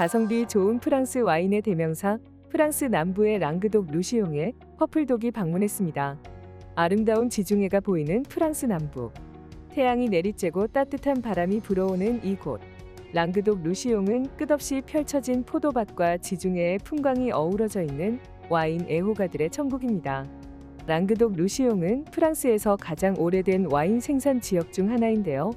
가성비 좋은 프랑스 와인의 대명사 프랑스 남부의 랑그독 루시옹에 퍼플독이 방문했습니다. 아름다운 지중해가 보이는 프랑스 남부. 태양이 내리쬐고 따뜻한 바람이 불어오는 이곳. 랑그독 루시옹은 끝없이 펼쳐진 포도밭과 지중해의 풍광이 어우러져 있는 와인 애호가들의 천국입니다. 랑그독 루시옹은 프랑스에서 가장 오래된 와인 생산 지역 중 하나인데요.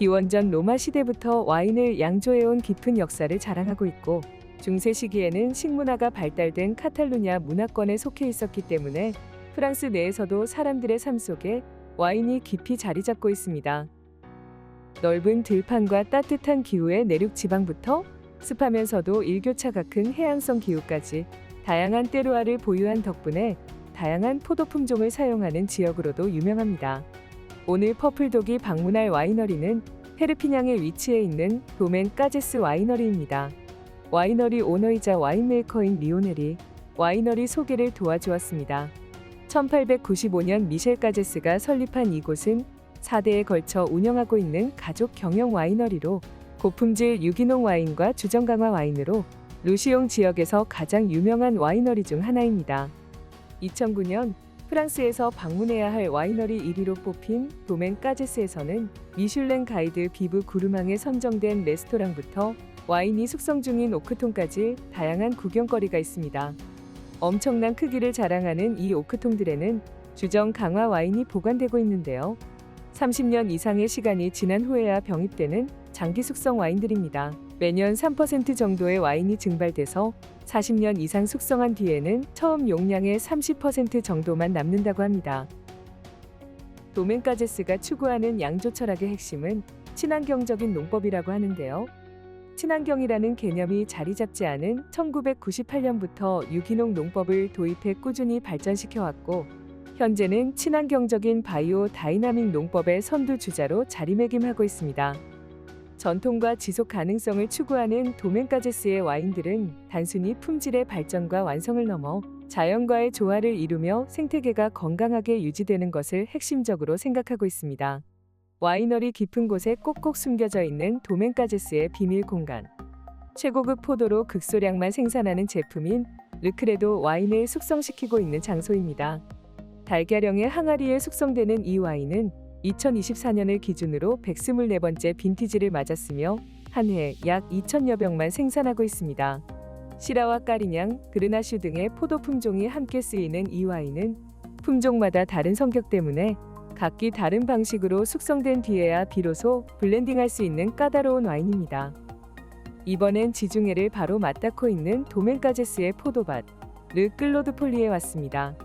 기원전 로마 시대부터 와인을 양조해온 깊은 역사를 자랑하고 있고 중세 시기에는 식문화가 발달된 카탈루냐 문화권에 속해 있었기 때문에 프랑스 내에서도 사람들의 삶 속에 와인이 깊이 자리 잡고 있습니다. 넓은 들판과 따뜻한 기후의 내륙 지방부터 습하면서도 일교차가 큰 해안성 기후까지 다양한 때루아를 보유한 덕분에 다양한 포도 품종을 사용하는 지역으로도 유명합니다. 오늘 퍼플독이 방문할 와이너리는 페르피냥에 위치해 있는 도멘 까제스 와이너리입니다. 와이너리 오너이자 와인메이커인 리오넬이 와이너리 소개를 도와주었습니다. 1895년 미셸 까제스가 설립한 이곳은 4대에 걸쳐 운영하고 있는 가족 경영 와이너리로 고품질 유기농 와인과 주정 강화 와인으로 루시옹 지역에서 가장 유명한 와이너리 중 하나입니다. 2009년 프랑스에서 방문해야 할 와이너리 1위로 뽑힌 도멘 까제스에서는 미슐랭 가이드 비브 구르망에 선정된 레스토랑부터 와인이 숙성 중인 오크통까지 다양한 구경거리가 있습니다. 엄청난 크기를 자랑하는 이 오크통들에는 주정 강화 와인이 보관되고 있는데요. 30년 이상의 시간이 지난 후에야 병입되는 장기 숙성 와인들입니다. 매년 3% 정도의 와인이 증발돼서 40년 이상 숙성한 뒤에는 처음 용량의 30% 정도만 남는다고 합니다. 도멘까제스가 추구하는 양조 철학의 핵심은 친환경적인 농법이라고 하는데요. 친환경이라는 개념이 자리 잡지 않은 1998년부터 유기농 농법을 도입해 꾸준히 발전시켜 왔고 현재는 친환경적인 바이오 다이나믹 농법의 선두 주자로 자리매김하고 있습니다. 전통과 지속 가능성을 추구하는 도멘까제스의 와인들은 단순히 품질의 발전과 완성을 넘어 자연과의 조화를 이루며 생태계가 건강하게 유지되는 것을 핵심적으로 생각하고 있습니다. 와이너리 깊은 곳에 꼭꼭 숨겨져 있는 도멘까제스의 비밀 공간. 최고급 포도로 극소량만 생산하는 제품인 르크레도 와인을 숙성시키고 있는 장소입니다. 달걀형의 항아리에 숙성되는 이 와인은 2024년을 기준으로 124번째 빈티지를 맞았으며 한 해 약 2천여 병만 생산하고 있습니다. 시라와 까리냥, 그르나슈 등의 포도 품종이 함께 쓰이는 이 와인은 품종마다 다른 성격 때문에 각기 다른 방식으로 숙성된 뒤에야 비로소 블렌딩할 수 있는 까다로운 와인입니다. 이번엔 지중해를 바로 맞닿고 있는 도멘까제스의 포도밭 르클로드 폴리에 왔습니다.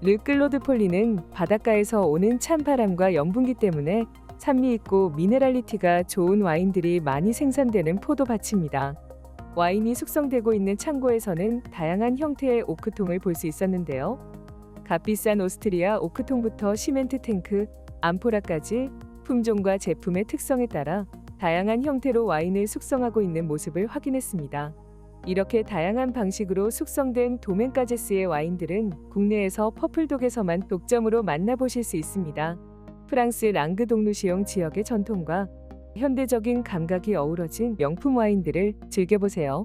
르클로드 폴리는 바닷가에서 오는 찬바람과 염분기 때문에 산미 있고 미네랄리티가 좋은 와인들이 많이 생산되는 포도밭입니다. 와인이 숙성되고 있는 창고에서는 다양한 형태의 오크통을 볼 수 있었는데요. 값비싼 오스트리아 오크통부터 시멘트 탱크, 암포라까지 품종과 제품의 특성에 따라 다양한 형태로 와인을 숙성하고 있는 모습을 확인했습니다. 이렇게 다양한 방식으로 숙성된 도멘까제스의 와인들은 국내에서 퍼플독에서만 독점으로 만나보실 수 있습니다. 프랑스 랑그독루시옹 지역의 전통과 현대적인 감각이 어우러진 명품 와인들을 즐겨보세요.